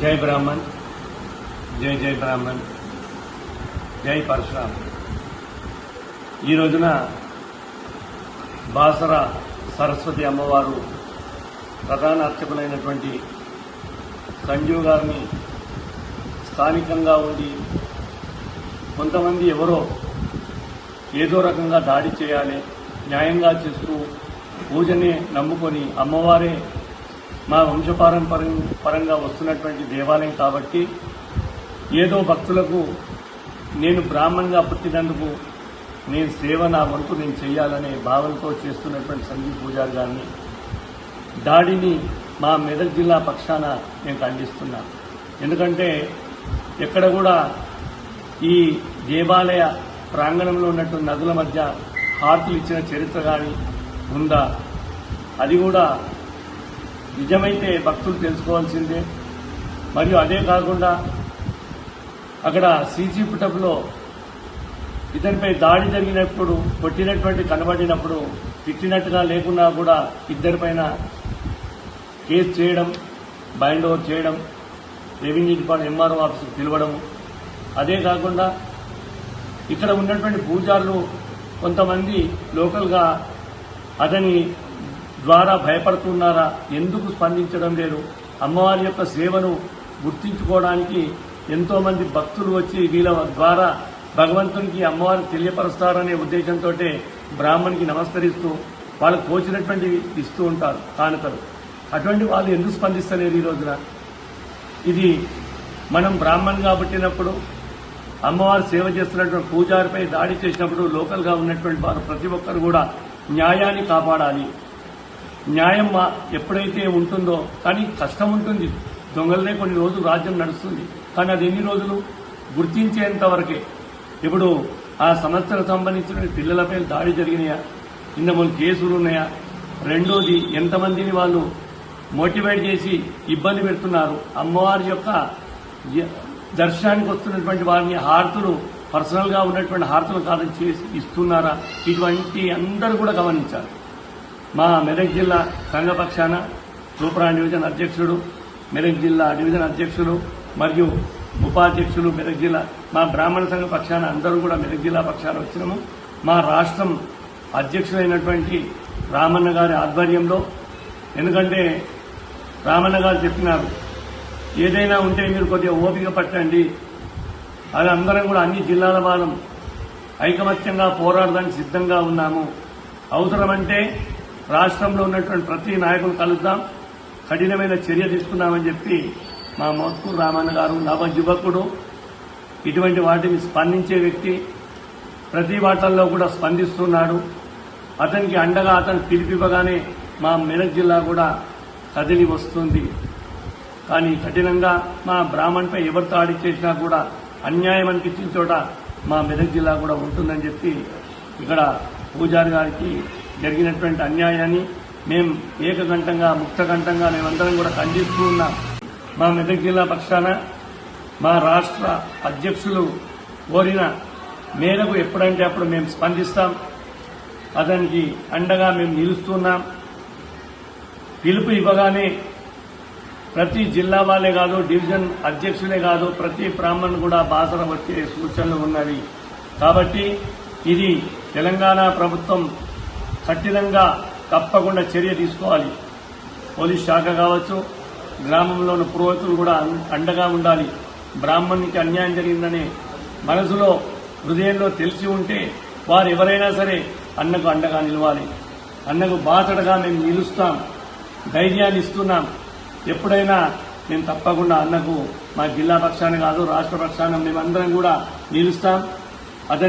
జై బ్రాహ్మణ్ జై జై బ్రాహ్మణ్ జై పరశురామ్. ఈ రోజున బాసర సరస్వతి అమ్మవారు ప్రధాన అర్చకులైనటువంటి సంజీవ్ గారిని స్థానికంగా ఉండి కొంతమంది ఎవరో ఏదో రకంగా దాడి చేయాలి న్యాయంగా చేస్తూ పూజనే నమ్ముకొని అమ్మవారే మా వంశపారంపర్యం పరంగా వస్తున్నటువంటి దేవాలయం కాబట్టి ఏదో భక్తులకు నేను బ్రాహ్మణంగా పుట్టినందుకు నేను సేవ నా వంతు నేను చేయాలనే భావనతో చేస్తున్నటువంటి సంజీవ్ పూజారి గారిని దాడిని మా మెదక్ జిల్లా పక్షాన నేను ఖండిస్తున్నాను ఎందుకంటే ఎక్కడ కూడా ఈ దేవాలయ ప్రాంగణంలో ఉన్నటువంటి నదుల మధ్య హార్తులు ఇచ్చిన చరిత్ర కానీ ఉందా? అది కూడా నిజమైతే భక్తులు తెలుసుకోవాల్సిందే. మరియు అదే కాకుండా అక్కడ సీసీ పుటప్లో ఇతనిపై దాడి జరిగినప్పుడు కొట్టినటువంటి కనబడినప్పుడు తిట్టినట్టుగా లేకున్నా కూడా ఇద్దరిపైన కేసు చేయడం బైండ్ ఓవర్ చేయడం రెవెన్యూ డిపార్ట్మెంట్ ఎంఆర్ఓ ఆఫీసుకు పిలవడం. అదే కాకుండా ఇక్కడ ఉన్నటువంటి పూజారులు కొంతమంది లోకల్గా అతని ద్వారా భయపడుతున్నారా? ఎందుకు స్పందించడం లేదు? అమ్మవారి యొక్క సేవను గుర్తించుకోవడానికి ఎంతో మంది భక్తులు వచ్చి వీళ్ళ ద్వారా భగవంతునికి అమ్మవారిని తెలియపరుస్తారనే ఉద్దేశంతో బ్రాహ్మణికి నమస్కరిస్తూ వాళ్ళకు కోచినటువంటి ఇస్తూ ఉంటారు కానుకలు. అటువంటి వాళ్ళు ఎందుకు స్పందిస్తలేరు ఈ రోజున? ఇది మనం బ్రాహ్మణ్గా పుట్టినప్పుడు అమ్మవారు సేవ చేస్తున్నటువంటి పూజారిపై దాడి చేసినప్పుడు లోకల్గా ఉన్నటువంటి వారు ప్రతి ఒక్కరు కూడా న్యాయాన్ని కాపాడాలి. న్యాయం ఎప్పుడైతే ఉంటుందో కానీ కష్టం ఉంటుంది. దొంగలనే కొన్ని రోజులు రాజ్యం నడుస్తుంది. కానీ అది ఎన్ని రోజులు? గుర్తించేంత వరకే. ఇప్పుడు ఆ సంస్థలకు సంబంధించిన పిల్లలపై దాడి జరిగినాయా? ఇంతమంది కేసులు ఉన్నాయా? రెండోది ఎంతమందిని వాళ్ళు మోటివేట్ చేసి ఇబ్బంది పెడుతున్నారు? అమ్మవారి యొక్క దర్శనానికి వస్తున్నటువంటి వారిని హారతులు పర్సనల్గా ఉన్నటువంటి హారతులు కాదని చేసి ఇస్తున్నారా? ఇటువంటి అందరూ కూడా గమనించారు మా మెదక్ జిల్లా సంఘపక్షాన సూపరా డివిజన్ అధ్యక్షుడు మెదక్ జిల్లా డివిజన్ అధ్యక్షులు మరియు ఉపాధ్యక్షులు మెదక్ జిల్లా మా బ్రాహ్మణ సంఘ పక్షాన అందరూ కూడా మెదక్ జిల్లా పక్షాన వచ్చినాము. మా రాష్ట్రం అధ్యక్షులైనటువంటి రామన్న గారి ఆధ్వర్యంలో ఎందుకంటే రామన్న గారు చెప్పినారు ఏదైనా ఉంటే మీరు కొద్దిగా ఓపిక పట్టండి. అది అందరం కూడా అన్ని జిల్లాల వాళ్ళం ఐకమత్యంగా పోరాడడానికి సిద్ధంగా ఉన్నాము. అవసరమంటే రాష్ట్రంలో ఉన్నటువంటి ప్రతి నాయకులు కలుద్దాం. కఠినమైన చర్య తీసుకున్నామని చెప్పి మా మోత్కూరు రామన్న గారు నవ యువకుడు ఇటువంటి వాటిని స్పందించే వ్యక్తి ప్రతి వాటల్లో కూడా స్పందిస్తున్నాడు. అతనికి అండగా అతను పిలిపివ్వగానే మా మెదక్ జిల్లా కూడా కదిలి వస్తుంది. కానీ కఠినంగా మా బ్రాహ్మణ్పై ఎవరు ఆడి చేసినా కూడా అన్యాయం అనిపించిన చోట మా మెదక్ జిల్లా కూడా ఉంటుందని చెప్పి ఇక్కడ పూజారి గారికి జరిగినటువంటి అన్యాయాన్ని మేము ఏకగంటంగా ముక్తకంఠంగా మేమందరం కూడా ఖండిస్తూ ఉన్నాం. మా మెదక్ జిల్లా పక్షాన మా రాష్ట్ర అధ్యక్షులు కోరిన మేరకు ఎప్పుడంటే అప్పుడు మేము స్పందిస్తాం. అతనికి అండగా మేము నిలుస్తున్నాం. పిలుపు ఇవ్వగానే ప్రతి జిల్లా వాళ్ళే కాదు డివిజన్ అధ్యక్షులే కాదు ప్రతి బ్రాహ్మణ్ కూడా బాసర వచ్చే సూచనలు ఉన్నవి. కాబట్టి ఇది తెలంగాణ ప్రభుత్వం కఠినంగా తప్పకుండా చర్య తీసుకోవాలి. పోలీస్ శాఖ కావచ్చు గ్రామంలో ఉన్న పురోహితులు కూడా అండగా ఉండాలి. బ్రాహ్మణునికి అన్యాయం జరిగిందనే మనసులో హృదయంలో తెలిసి ఉంటే వారు ఎవరైనా సరే అన్నకు అండగా నిలవాలి. అన్నకు బాతడగా మేము నిలుస్తాం. ధైర్యాన్ని ఇస్తున్నాం. ఎప్పుడైనా మేము తప్పకుండా అన్నకు మా జిల్లా పక్షాన కాదు రాష్ట్ర పక్షాన మేమందరం కూడా నిలుస్తాం. అతని